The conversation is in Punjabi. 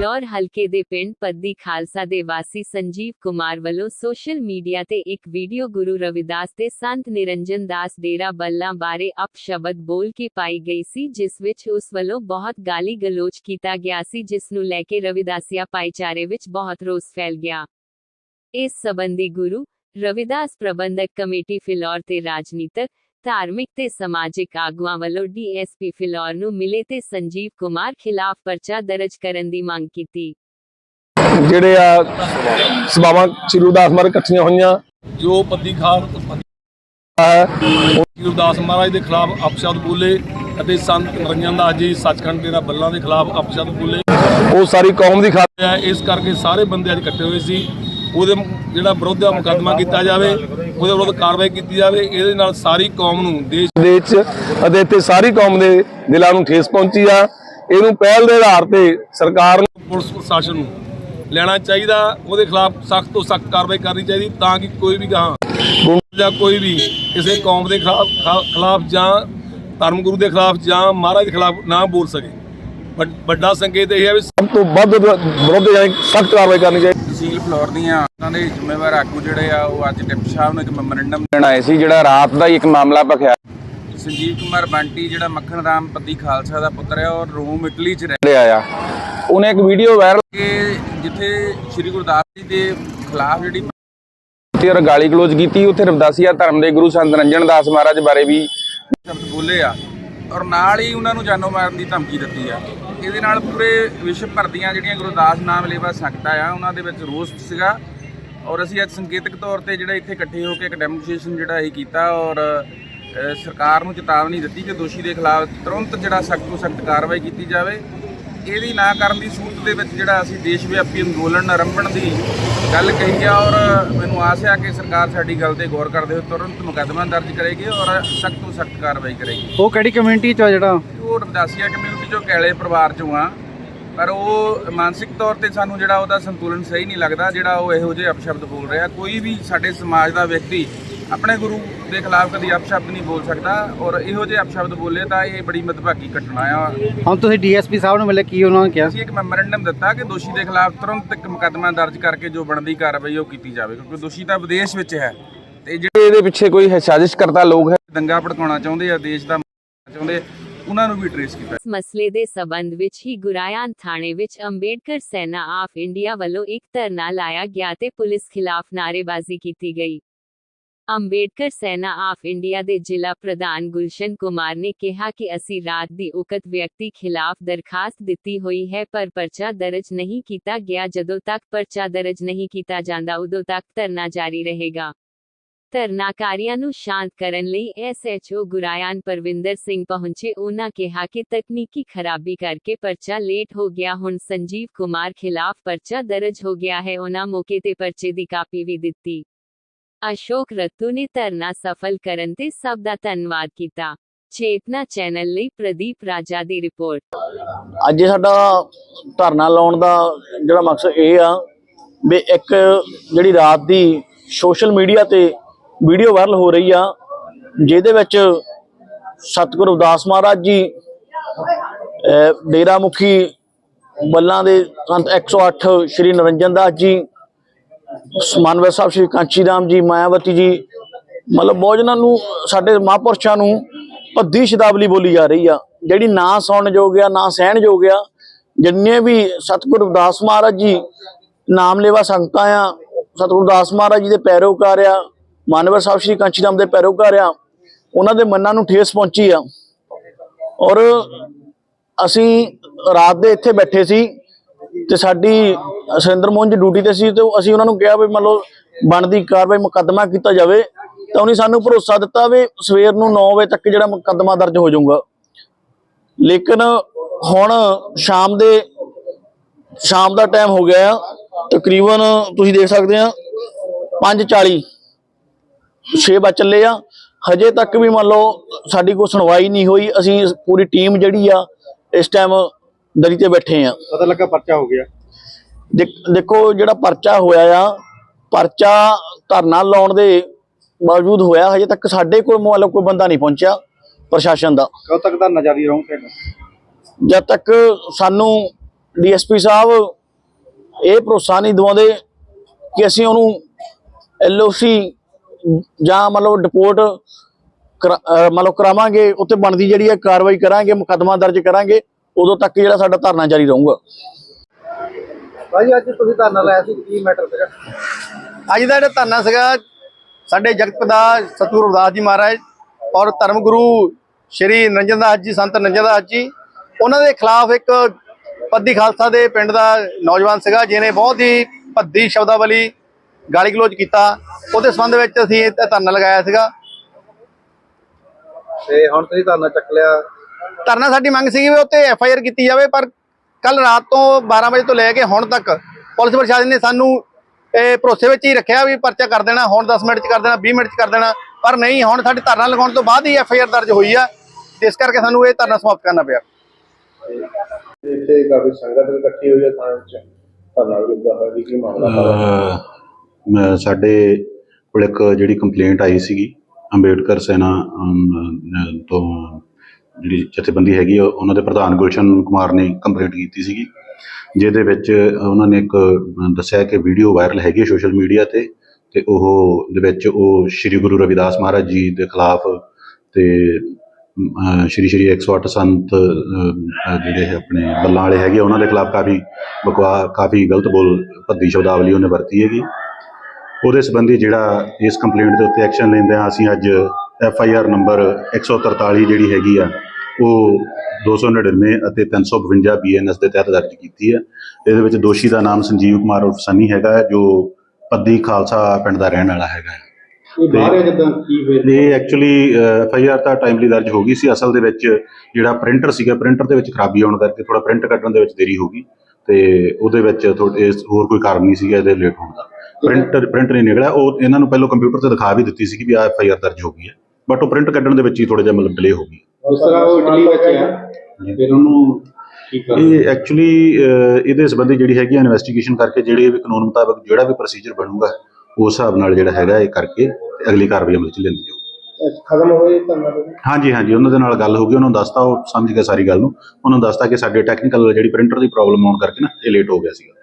ਫਿਲੌਰ ਹਲਕੇ ਦੇ ਪਿੰਡ ਪੱਦੀ ਖਾਲਸਾ ਦੇ ਵਾਸੀ ਸੰਜੀਵ ਕੁਮਾਰ ਵੱਲੋਂ ਸੋਸ਼ਲ ਮੀਡੀਆ ਤੇ ਇੱਕ ਵੀਡੀਓ ਗੁਰੂ ਰਵਿਦਾਸ ਤੇ ਸੰਤ ਨਿਰੰਜਨ ਦਾਸ ਡੇਰਾ ਬੱਲਾ ਬਾਰੇ ਅਪਸ਼ਬਦ ਬੋਲ ਕੇ ਪਾਈ ਗਈ ਸੀ, ਜਿਸ ਵਿੱਚ ਉਸ ਵੱਲੋਂ ਬਹੁਤ ਗਾਲੀ ਗਲੋਚ ਕੀਤਾ ਗਿਆ ਸੀ, ਜਿਸ ਨੂੰ ਲੈ ਕੇ ਰਵਿਦਾਸੀਆ ਭਾਈਚਾਰੇ ਵਿੱਚ ਬਹੁਤ ਰੋਸ ਫੈਲ ਗਿਆ। ਇਸ ਸਬੰਧੀ ਗੁਰੂ ਰਵਿਦਾਸ ਪ੍ਰਬੰਧਕ ਕਮੇਟੀ ਫਿਲੌਰ ਤੇ ਰਾਜਨੀਤਕ ਧਾਰਮਿਕ ਤੇ ਸਮਾਜਿਕ ਆਗੂਆਂ ਵੱਲੋਂ ਡੀਐਸਪੀ ਫਿਲੌਰ ਨੂੰ ਮਿਲੇ ਤੇ ਸੰਜੀਵ ਕੁਮਾਰ ਖਿਲਾਫ ਪਰਚਾ ਦਰਜ ਕਰਨ ਦੀ ਮੰਗ ਕੀਤੀ। ਜਿਹੜੇ ਆ ਸਭਾਵਾਂ ਸ੍ਰੀ ਗੁਰਦਾਸ ਮਹਾਰਾਜ ਇਕੱਠੀਆਂ ਹੋਈਆਂ। ਜੋ ਪੱਦੀ ਹੈ ਸ੍ਰੀ ਗੁਰਦਾਸ ਮਹਾਰਾਜ ਦੇ ਖਿਲਾਫ ਅਪਸ਼ਬਦ ਬੋਲੇ ਅਤੇ ਸੰਤ ਨਰਿੰਜਨ ਦਾਸ ਜੀ ਸੱਚਖੰਡ ਦੇ ਬੱਲਾਂ ਦੇ ਖਿਲਾਫ ਅਪਸ਼ਬਦ ਬੋਲੇ। ਉਹ ਸਾਰੀ ਕੌਮ ਦੀ ਖਾਤਰ ਹੈ। ਇਸ ਕਰਕੇ ਸਾਰੇ ਬੰਦੇ ਅੱਜ ਇਕੱਠੇ ਹੋਏ ਸੀ। ਉਹਦੇ ਜਿਹੜਾ ਵਿਰੋਧ ਦਾ ਮੁਕੱਦਮਾ ਕੀਤਾ ਜਾਵੇ, ਉਹਦੇ ਵਿਰੁੱਧ ਕਾਰਵਾਈ ਕੀਤੀ ਜਾਵੇ, ਇਹਦੇ ਨਾਲ ਸਾਰੀ ਕੌਮ ਨੂੰ ਦੇਸ਼ ਦੇ ਵਿੱਚ ਅਤੇ ਇੱਥੇ ਸਾਰੀ ਕੌਮ ਦੇ ਦਿਲਾਂ ਨੂੰ ਠੇਸ ਪਹੁੰਚੀ ਆ। ਇਹਨੂੰ ਪਹਿਲ ਦੇ ਆਧਾਰ ਤੇ ਸਰਕਾਰ ਨੂੰ ਪੁਲਿਸ ਪ੍ਰਸ਼ਾਸਨ ਨੂੰ ਲੈਣਾ ਚਾਹੀਦਾ, ਉਹਦੇ ਖਿਲਾਫ ਸਖਤ ਤੋਂ ਸਖਤ ਕਾਰਵਾਈ ਕਰਨੀ ਚਾਹੀਦੀ ਤਾਂ ਕਿ ਕੋਈ ਵੀ ਗਾਹਾਂ ਜਾਂ ਕੋਈ ਵੀ ਕਿਸੇ ਕੌਮ ਦੇ ਖਿਲਾਫ ਖਿਲਾਫ ਜਾਂ ਧਰਮ ਗੁਰੂ ਦੇ ਖਿਲਾਫ ਜਾਂ ਮਹਾਰਾਜ ਦੇ ਖਿਲਾਫ ਨਾ ਬੋਲ ਸਕੇ। ਵੱਡ- ਵੱਡਾ ਸੰਕੇਤ ਇਹ ਹੈ ਵੀ ਸਭ ਤੋਂ ਵੱਧ ਵਿਰੋਧ ਜਾਨੀ ਸਖਤ ਕਾਰਵਾਈ ਕਰਨੀ ਚਾਹੀਦੀ ਤਹਿਸੀਲ ਫਲੋਰ ਦੀਆਂ ਉਹਨਾਂ ਦੇ ਜ਼ਿੰਮੇਵਾਰ ਆਗੂ ਜਿਹੜੇ ਆ, ਉਹ ਅੱਜ ਡਿਪਟੀ ਸਾਹਿਬ ਨੂੰ ਇੱਕ ਮੈਮੋਰੰਡਮ ਦੇਣ ਆਏ ਸੀ, ਜਿਹੜਾ ਰਾਤ ਦਾ ਹੀ ਇੱਕ ਮਾਮਲਾ ਭਖਿਆ। ਸੰਜੀਵ ਕੁਮਾਰ ਬੰਟੀ, ਜਿਹੜਾ ਮੱਖਣ ਰਾਮ ਪੱਦੀ ਖਾਲਸਾ ਦਾ ਪੁੱਤਰ ਹੈ ਔਰ ਰੋਮ, ਇਟਲੀ 'ਚ ਰਹਿ ਰਿਹਾ ਆ। ਉਹਨੇ ਇੱਕ ਵੀਡੀਓ ਵਾਇਰਲ ਕਿ ਜਿੱਥੇ ਸ੍ਰੀ ਗੁਰਦਾਸ ਜੀ ਦੇ ਖਿਲਾਫ ਜਿਹੜੀ ਤੇ ਔਰ ਗਾਲੀ ਗਲੋਚ ਕੀਤੀ, ਉੱਥੇ ਰਵਦਾਸੀਆ ਧਰਮ ਦੇ ਗੁਰੂ ਸੰਤ ਰੰਜਨ ਦਾਸ ਮਹਾਰਾਜ ਬਾਰੇ ਵੀ ਸ਼ਬਦ ਬੋਲੇ ਆ। ਔਰ ਨਾਲ ਹੀ ਉਹਨਾਂ ਨੂੰ ਜਾਨੋਂ ਮਾਰਨ ਦੀ ਧਮਕੀ ਦਿੱਤੀ ਆ। ਇਹਦੇ ਨਾਲ ਪੂਰੇ ਵਿਸ਼ਵ ਭਰ ਦੀਆਂ ਜਿਹੜੀਆਂ ਗੁਰਦਾਸ ਨਾਮ ਲੇਵਾ ਸੰਗਤਾਂ ਆ, ਉਹਨਾਂ ਦੇ ਵਿੱਚ ਰੋਸ ਸੀਗਾ। ਔਰ ਅਸੀਂ ਅੱਜ ਸੰਕੇਤਕ ਤੌਰ ਤੇ ਜਿਹੜਾ ਇੱਥੇ ਇਕੱਠੇ ਹੋ ਕੇ ਇੱਕ ਡੈਮੋਨਸਟ੍ਰੇਸ਼ਨ ਜਿਹੜਾ ਇਹ ਕੀਤਾ ਔਰ ਸਰਕਾਰ ਨੂੰ ਚੇਤਾਵਨੀ ਦਿੱਤੀ ਕਿ ਦੋਸ਼ੀ ਦੇ ਖਿਲਾਫ ਤੁਰੰਤ ਜਿਹੜਾ ਸਖਤ ਤੋਂ ਸਖਤ ਕਾਰਵਾਈ ਕੀਤੀ ਜਾਵੇ। ਇਹਦੀ ਨਾ ਕਰਨ ਦੀ ਸੂਰਤ ਦੇ ਵਿੱਚ ਜਿਹੜਾ ਅਸੀਂ ਦੇਸ਼ ਵਿਆਪੀ ਅੰਦੋਲਨ, ਆਰੰਭਣ ਦੀ ਗੱਲ ਕਹੀ ਆ ਔਰ ਮੈਨੂੰ ਆਸ ਹੈ ਕਿ ਸਰਕਾਰ ਸਾਡੀ ਗੱਲ ਤੇ ਗੌਰ ਕਰਦੇ ਹੋਏ ਤੁਰੰਤ ਮੁਕੱਦਮਾ ਦਰਜ ਕਰੇਗੀ ਔਰ ਸਖਤ ਤੋਂ ਸਖਤ ਕਾਰਵਾਈ ਕਰੇਗੀ। ਉਹ ਕਿਹੜੀ ਕਮਿਊਨਿਟੀ ਚ ਆ ਜਿਹੜਾ? ਉਹ ਰਵਦਾਸੀਆ ਕਮਿਊਨਿਟੀ ਚੋਂ ਕੈਲੇ ਪਰਿਵਾਰ ਚੋਂ ਆ। ਪਰ ਉਹ ਮਾਨਸਿਕ ਤੌਰ ਤੇ ਸਾਨੂੰ ਜਿਹੜਾ ਉਹਦਾ ਸੰਤੁਲਨ ਸਹੀ ਨਹੀਂ ਲੱਗਦਾ ਜਿਹੜਾ ਉਹ ਇਹੋ ਜਿਹੇ ਅਪਸ਼ਬਦ ਬੋਲ ਰਿਹਾ। ਕੋਈ ਵੀ ਸਾਡੇ ਸਮਾਜ ਦਾ ਵਿਅਕਤੀ ਆਪਣੇ ਗੁਰੂ ਦੇ ਖਿਲਾਫ ਕਦੀ ਅਪਸ਼ਬਦ ਨਹੀਂ ਬੋਲ ਸਕਦਾ ਔਰ ਇਹੋ ਜਿਹੇ ਅਪਸ਼ਬਦ ਬੋਲੇ ਤਾਂ ਇਹ ਬੜੀ ਮਦਭਾਗੀ ਘਟਨਾ ਆ। ਹੁਣ ਤੁਸੀਂ ਡੀਐਸਪੀ ਸਾਹਿਬ ਨੂੰ ਮਿਲੇ ਕੀ ਉਹਨਾਂ ਨੇ ਕਿਹਾ? ਅਸੀਂ ਇੱਕ ਮੈਮੋਰੰਡਮ ਦਿੱਤਾ ਕਿ ਦੋਸ਼ੀ ਦੇ ਖਿਲਾਫ ਤੁਰੰਤ ਇੱਕ ਮੁਕੱਦਮਾ ਦਰਜ ਕਰਕੇ ਜੋ ਬਣਦੀ ਕਾਰਵਾਈ ਉਹ ਕੀਤੀ ਜਾਵੇ ਕਿਉਂਕਿ ਦੋਸ਼ੀ ਤਾਂ ਵਿਦੇਸ਼ ਵਿੱਚ ਹੈ। ਤੇ ਜਿਹੜੇ ਇਹਦੇ ਪਿੱਛੇ ਕੋਈ ਸਾਜ਼ਿਸ਼ ਕਰਤਾ ਲੋਕ ਹੈ? ਦੰਗਾ ਭੜਕਾਉਣਾ ਚਾਹੁੰਦੇ ਆ ਦੇਸ਼ ਦਾ ਚਾਹੁੰਦੇ ਉਹਨਾਂ ਨੂੰ ਵੀ ਟ੍ਰੇਸ ਕੀਤਾ। ਇਸ ਮਸਲੇ ਦੇ ਸਬੰਧ ਵਿੱਚ ਹੀ ਗੁਰਾਇਆਨ ਥਾਣੇ ਵਿੱਚ ਅੰਬੇਡਕਰ ਸੈਨਾ ਆਫ ਇੰਡੀਆ ਵੱਲੋਂ ਇੱਕ ਧਰਨਾ ਲਾਇਆ ਗਿਆ ਤੇ ਪੁਲਿਸ ਖਿਲਾਫ ਨਾਅਰੇਬਾਜ਼ੀ ਕੀਤੀ ਗਈ। ਅੰਬੇਡਕਰ ਸੈਨਾ ਆਫ ਇੰਡੀਆ ਦੇ ਜ਼ਿਲ੍ਹਾ ਪ੍ਰਧਾਨ ਗੁਲਸ਼ਨ ਕੁਮਾਰ ਨੇ ਕਿਹਾ ਕਿ ਅਸੀਂ ਰਾਤ ਦੀ ਉਕਤ ਵਿਅਕਤੀ ਖਿਲਾਫ ਦਰਖਾਸਤ ਦਿੱਤੀ ਹੋਈ ਹੈ, ਪਰ ਪਰਚਾ ਦਰਜ ਨਹੀਂ ਕੀਤਾ ਗਿਆ। ਜਦੋਂ ਤੱਕ ਪਰਚਾ ਦਰਜ ਨਹੀਂ ਕੀਤਾ ਜਾਂਦਾ, ਉਦੋਂ ਤੱਕ ਧਰਨਾ ਜਾਰੀ ਰਹੇਗਾ। ਧਰਨਾਕਾਰੀਆਂ ਨੂੰ ਸ਼ਾਂਤ ਕਰਨ ਲਈ ਐਸਐਚਓ ਗੁਰਾਇਆਨ ਪਰਵਿੰਦਰ ਸਿੰਘ ਪਹੁੰਚੇ ਉਹਨਾਂ ਕਿਹਾ ਕਿ ਤਕਨੀਕੀ ਖਰਾਬੀ ਕਰਕੇ ਪਰਚਾ ਲੇਟ ਹੋ ਗਿਆ ਹੁਣ ਸੰਜੀਵ ਕੁਮਾਰ ਖਿਲਾਫ ਪਰਚਾ ਦਰਜ ਹੋ ਗਿਆ ਹੈ ਉਹਨਾਂ ਮੌਕੇ ਤੇ ਪਰਚੇ ਦੀ ਕਾਪੀ ਵੀ ਦਿੱਤੀ ਅਸ਼ੋਕ ਰੱਤੂ ਨੇ ਧਰਨਾ ਸਫਲ ਕਰਨ ਤੇ ਸਭ ਦਾ ਧੰਨਵਾਦ ਕੀਤਾ ਚੇਤਨਾ ਚੈਨਲ ਲਈ ਪ੍ਰਦੀਪ ਰਾਜਾ ਦੀ ਰਿਪੋਰਟ ਅੱਜ ਸਾਡਾ ਧਰਨਾ ਲਾਉਣ ਦਾ ਜਿਹੜਾ ਮਕਸਦ ਇਹ ਆ ਵੀ ਇੱਕ ਜਿਹੜੀ ਰਾਤ ਦੀ ਸੋਸ਼ਲ ਮੀਡੀਆ ਤੇ ਵੀਡੀਓ ਵਾਇਰਲ ਹੋ ਰਹੀ ਆ, ਜਿਹਦੇ ਵਿੱਚ ਸਤਿਗੁਰੂ ਉਦਾਸ ਮਹਾਰਾਜ ਜੀ ਡੇਰਾ ਮੁਖੀ ਬੱਲਾਂ ਦੇ ਸੰਤ 108 ਸ਼੍ਰੀ ਨਰਿੰਜਨ ਦਾਸ ਜੀ ਮਾਨਵ ਸਾਹਿਬ ਸ਼੍ਰੀ ਕਾਂਚੀ ਰਾਮ ਜੀ, ਮਾਇਆਵਤੀ ਜੀ, ਮਤਲਬ ਬਹੁਤ ਜਨਾਂ ਨੂੰ, ਸਾਡੇ ਮਹਾਂਪੁਰਸ਼ਾਂ ਨੂੰ ਭੱਦੀ ਸ਼ਬਦਾਵਲੀ ਬੋਲੀ ਜਾ ਰਹੀ ਆ, ਜਿਹੜੀ ਨਾ ਸੁਣਨ ਯੋਗ ਆ, ਨਾ ਸਹਿਣ ਯੋਗ ਆ ਜਿੰਨੇ ਵੀ ਸਤਿਗੁਰੂ ਰਵਿਦਾਸ ਮਹਾਰਾਜ ਜੀ ਨਾਮ ਲੇਵਾ ਸੰਗਤਾਂ ਆ, ਸਤਿਗੁਰੂ ਦਾਸ ਮਹਾਰਾਜ ਜੀ ਦੇ ਪੈਰੋਕਾਰ ਆ ਮਾਨਵਰ ਸਾਹਿਬ ਸ਼੍ਰੀ ਕਾਂਚੀ ਦੇ ਪੈਰੋਕਾਰ ਆ, ਉਹਨਾਂ ਦੇ ਮਨਾਂ ਨੂੰ ਠੇਸ ਪਹੁੰਚੀ ਆ। ਔਰ ਅਸੀਂ ਰਾਤ ਦੇ ਇੱਥੇ ਬੈਠੇ ਸੀ ਤੇ ਸਾਡੀ ਸੁਰਿੰਦਰ ਮੋਹਨ ਜੀ ਡਿਊਟੀ ਤੇ ਸੀ ਤੇ ਅਸੀਂ ਉਹਨਾਂ ਨੂੰ ਕਿਹਾ ਵੀ ਮੰਨ ਲਓ ਬਣਦੀ ਕਾਰਵਾਈ ਮੁਕੱਦਮਾ ਕੀਤਾ ਜਾਵੇ, ਤਾਂ ਉਹਨੇ ਸਾਨੂੰ ਭਰੋਸਾ ਦਿੱਤਾ ਵੀ ਸਵੇਰ ਨੂੰ 9 ਵਜੇ ਤੱਕ ਜਿਹੜਾ ਮੁਕੱਦਮਾ ਦਰਜ ਹੋ ਜਾਊਗਾ। ਲੇਕਿਨ ਹੁਣ ਸ਼ਾਮ ਦੇ, ਸ਼ਾਮ ਦਾ ਟਾਈਮ ਹੋ ਗਿਆ ਆ, ਤਕਰੀਬਨ ਤੁਸੀਂ ਦੇਖ ਸਕਦੇ ਆ 5:40 6 ਵਜ ਚੱਲੇ ਆ। ਹਜੇ ਤੱਕ ਵੀ ਮੰਨ ਲਓ ਸਾਡੀ ਕੋਈ ਸੁਣਵਾਈ ਨਹੀਂ ਹੋਈ। ਅਸੀਂ ਪੂਰੀ ਟੀਮ ਜਿਹੜੀ ਆ ਇਸ ਟਾਈਮ ਦਰੀ ਤੇ ਬੈਠੇ ਆ। ਪਤਾ ਲੱਗਾ ਪਰਚਾ ਹੋ ਗਿਆ। ਦੇਖ- ਜਿਹੜਾ ਪਰਚਾ ਹੋਇਆ ਆ ਪਰਚਾ ਧਰਨਾ ਲਾਉਣ ਦੇ ਬਾਵਜੂਦ ਹੋਇਆ ਹਜੇ ਤੱਕ ਸਾਡੇ ਕੋਲ ਮਤਲਬ ਕੋਈ ਬੰਦਾ ਨਹੀਂ ਪਹੁੰਚਿਆ ਪ੍ਰਸ਼ਾਸਨ ਦਾ। ਕਦੋਂ ਤੱਕ ਦਾ ਨਜ਼ਾਰੀ ਰਹੂੰ ਜਦ ਤੱਕ ਸਾਨੂੰ ਡੀਐਸਪੀ ਸਾਹਿਬ ਇਹ ਭਰੋਸਾ ਨਹੀਂ ਦਿਵਾਉਂਦੇ ਕਿ ਅਸੀਂ ਉਹਨੂੰ ਐਲਓਸੀ ਜਾਂ ਮਤਲਬ ਡਿਪੋਰਟ ਮਤਲਬ ਕਰਾਵਾਂਗੇ ਉੱਤੇ ਬਣਦੀ ਜਿਹੜੀ ਹੈ ਕਾਰਵਾਈ ਕਰਾਂਗੇ ਮੁਕੱਦਮਾ ਦਰਜ ਕਰਾਂਗੇ ਉਦੋਂ ਤੱਕ ਜਿਹੜਾ ਸਾਡਾ ਧਰਨਾ ਜਾਰੀ ਰਹੂਗਾ। ਭਾਜੀ ਅੱਜ ਤੁਸੀਂ ਧਰਨਾ ਲਾਇਆ ਸੀ ਕੀ ਮੈਟਰ ਸੀਗਾ? ਅੱਜ ਦਾ ਜਿਹੜਾ ਧਰਨਾ ਸੀਗਾ ਸਾਡੇ ਜਗਤ ਪਿਤਾ ਸਤਿਗੁਰੂ ਰਵਿਦਾਸ ਜੀ ਮਹਾਰਾਜ ਔਰ ਧਰਮ ਗੁਰੂ ਸ਼੍ਰੀ ਨਰਿੰਦਰ ਦਾਸ ਜੀ ਸੰਤ ਨਰਿੰਦਰ ਦਾਸ ਜੀ ਉਹਨਾਂ ਦੇ ਖਿਲਾਫ ਇੱਕ ਪੱਦੀ ਖਾਲਸਾ ਦੇ ਪਿੰਡ ਦਾ ਨੌਜਵਾਨ ਸੀਗਾ ਜਿਹਨੇ ਬਹੁਤ ਹੀ ਭੱਦੀ ਸ਼ਬਦਾਵਲੀ ਗਾਲੀ ਗਲੋਚ ਕੀਤਾ। ਉਹਦੇ ਸੰਬੰਧ ਵਿੱਚ ਅਸੀਂ ਇਹ ਧਰਨਾ ਲਗਾਇਆ ਸੀਗਾ। ਤੇ ਹੁਣ ਤੁਸੀਂ ਧਰਨਾ ਚੱਕ ਲਿਆ। ਧਰਨਾ ਸਾਡੀ ਮੰਗ ਸੀਗੀ ਵੀ ਉੱਤੇ ਐਫ ਆਈ ਆਰ ਕੀਤੀ ਜਾਵੇ ਪਰ ਕੱਲ ਰਾਤ ਤੋਂ 12 ਵਜੇ ਤੋਂ ਲੈ ਕੇ ਹੁਣ ਤੱਕ ਪੁਲਿਸ ਪ੍ਰਸ਼ਾਸਨ ਨੇ ਸਾਨੂੰ ਇਹ ਭਰੋਸੇ ਵਿੱਚ ਹੀ ਰੱਖਿਆ ਵੀ ਪਰਚਾ ਕਰ ਦੇਣਾ ਹੁਣ 10 ਮਿੰਟ ਚ ਕਰ ਦੇਣਾ 20 ਮਿੰਟ ਚ ਕਰ ਦੇਣਾ। ਪਰ ਨਹੀਂ ਹੁਣ ਸਾਡੀ ਧਰਨਾ ਲਗਾਉਣ ਤੋਂ ਬਾਅਦ ਹੀ ਐਫ ਆਈ ਆਰ ਦਰਜ ਹੋਈ ਆ। ਇਸ ਕਰਕੇ ਸਾਨੂੰ ਇਹ ਧਰਨਾ ਸਮਾਪਤ ਕਰਨਾ ਪਿਆ। ਇੱਥੇ ਕਾਫੀ ਸੰਗਤ ਇਕੱਠੀ ਹੋਈ ਹੈ ਥਾਣੇ ਵਿੱਚ। ਧਰਨਾ ਵਿਰੁੱਧ ਹੋਇਆ ਕੀ ਮਾਮਲਾ? ਸਾਡੇ ਕੋਲ ਇੱਕ ਜਿਹੜੀ ਕੰਪਲੇਂਟ ਆਈ ਸੀਗੀ ਅੰਬੇਡਕਰ ਸੈਨਾ ਤੋਂ ਜਿਹੜੀ ਜਥੇਬੰਦੀ ਹੈਗੀ ਆ, ਉਹਨਾਂ ਦੇ ਪ੍ਰਧਾਨ ਗੁਲਸ਼ਨ ਕੁਮਾਰ ਨੇ ਕੰਪਲੇਂਟ ਕੀਤੀ ਸੀਗੀ ਜਿਹਦੇ ਵਿੱਚ ਉਹਨਾਂ ਨੇ ਇੱਕ ਦੱਸਿਆ ਕਿ ਵੀਡੀਓ ਵਾਇਰਲ ਹੈਗੀ ਸੋਸ਼ਲ ਮੀਡੀਆ ਤੇ ਤੇ ਉਹ ਦੇ ਵਿੱਚ ਉਹ ਸ੍ਰੀ ਗੁਰੂ ਰਵਿਦਾਸ ਮਹਾਰਾਜ ਜੀ ਦੇ ਖਿਲਾਫ ਤੇ ਸ਼੍ਰੀ ਸ਼੍ਰੀ 108 ਸੰਤ ਅਮ, ਅਹ, ਜਿਹੜੇ ਆਪਣੇ ਬੱਲਾਂ ਵਾਲੇ ਹੈਗੇ ਉਹਨਾਂ ਦੇ ਖਿਲਾਫ ਕਾਫੀ ਬਕਵਾ ਕਾਫੀ ਗਲਤ ਬੋਲ ਭੱਦੀ ਸ਼ਬਦਾਵਲੀ ਉਹਨੇ ਵਰਤੀ ਹੈਗੀ। ਉਹਦੇ ਸੰਬੰਧੀ ਜਿਹੜਾ ਇਸ ਕੰਪਲੇਂਟ ਦੇ ਉੱਤੇ ਐਕਸ਼ਨ ਲੈਂਦੇ ਆ ਅਸੀਂ ਅੱਜ ਐਫ ਆਈ ਆਰ ਨੰਬਰ 143 ਜਿਹੜੀ ਹੈਗੀ ਆ ਉਹ 299 ਅਤੇ 352 ਬੀ ਐਨ ਐਸ ਦੇ ਤਹਿਤ ਦਰਜ ਕੀਤੀ ਹੈ। ਇਹਦੇ ਵਿੱਚ ਦੋਸ਼ੀ ਦਾ ਨਾਮ ਸੰਜੀਵ ਕੁਮਾਰ ਉਰਫ ਸੰਨੀ ਹੈਗਾ ਜੋ ਪੱਦੀ ਖਾਲਸਾ ਪਿੰਡ ਦਾ ਰਹਿਣ ਵਾਲਾ ਹੈਗਾ। ਇਹ ਬਾਹਰ ਹੈ ਜਿੱਦਾਂ ਕੀ ਹੋਇਆ? ਇਹ ਐਕਚੁਅਲੀ ਐਫ ਆਈ ਆਰ ਤਾਂ ਟਾਈਮਲੀ ਦਰਜ ਹੋ ਗਈ ਸੀ। ਅਸਲ ਦੇ ਵਿੱਚ ਜਿਹੜਾ ਪ੍ਰਿੰਟਰ ਸੀਗਾ ਪ੍ਰਿੰਟਰ ਦੇ ਵਿੱਚ ਖਰਾਬੀ ਆਉਣ ਕਰਕੇ ਥੋੜਾ ਪ੍ਰਿੰਟ ਕੱਢਣ ਦੇ ਵਿੱਚ ਦੇਰੀ ਹੋ ਗਈ ਤੇ ਉਹਦੇ ਵਿੱਚ ਥੋੜੇ ਹੋਰ ਕੋਈ ਕਾਰਨ ਨਹੀਂ ਸੀਗਾ ਇਹਦੇ ਲੇਟ ਹੋਣ ਦਾ। ਪ੍ਰਿੰਟਰ ਪ੍ਰਿੰਟ ਨਹੀਂ ਨਿਕਲਿਆ। ਉਹ ਇਹਨਾਂ ਨੂੰ ਪਹਿਲਾਂ ਕੰਪਿਊਟਰ ਤੇ ਦਿਖਾ ਵੀ ਦਿੱਤੀ ਸੀ ਕਿ ਵੀ ਆ ਐਫ ਆਈ ਆਰ ਦਰਜ ਹੋ ਗਈ ਹੈ। ਬਟ ਉਹ ਪ੍ਰਿੰਟ ਕੱਢਣ ਦੇ ਵਿੱਚ ਹੀ ਥੋੜਾ ਜਿਹਾ ਮਤਲਬ ਡਿਲੇ ਹੋ ਗਈ ਉਸ ਤਰ੍ਹਾਂ ਉਹ ਇਟਲੀ ਵਿੱਚ ਆ ਫਿਰ ਉਹਨੂੰ ਇਹ ਐਕਚੁਅਲੀ ਇਹਦੇ ਸੰਬੰਧੀ ਜਿਹੜੀ ਹੈਗੀ ਇਨਵੈਸਟੀਗੇਸ਼ਨ ਕਰਕੇ ਜਿਹੜੇ ਵੀ ਕਾਨੂੰਨ ਮੁਤਾਬਕ ਜਿਹੜਾ ਵੀ ਪ੍ਰੋਸੀਜਰ ਬਣੂਗਾ ਉਸ ਹਿਸਾਬ ਨਾਲ ਜਿਹੜਾ ਹੈਗਾ ਇਹ ਕਰਕੇ ਅਗਲੀ ਕਾਰਵਾਈ ਅਮਲ 'ਚ ਲੈਂਦੀ ਜਾਊਗੀ। ਖਤਮ ਹੋਏ ਧਰਨਾ ਤੋਂ ਹਾਂਜੀ ਹਾਂਜੀ ਉਹਨਾਂ ਦੇ ਨਾਲ ਗੱਲ ਹੋ ਗਈ ਉਹਨਾਂ ਨੂੰ ਦੱਸਤਾ ਉਹ ਸਮਝ ਗਏ ਸਾਰੀ ਗੱਲ ਨੂੰ। ਉਹਨਾਂ ਨੂੰ ਦੱਸਤਾ ਕਿ ਸਾਡੇ ਟੈਕਨੀਕਲ ਜਿਹੜੀ ਪ੍ਰਿੰਟਰ ਦੀ ਪ੍ਰੋਬਲਮ ਆਉਣ ਕਰਕੇ ਨਾ ਇਹ ਲੇਟ ਹੋ ਗਿਆ ਸੀਗਾ।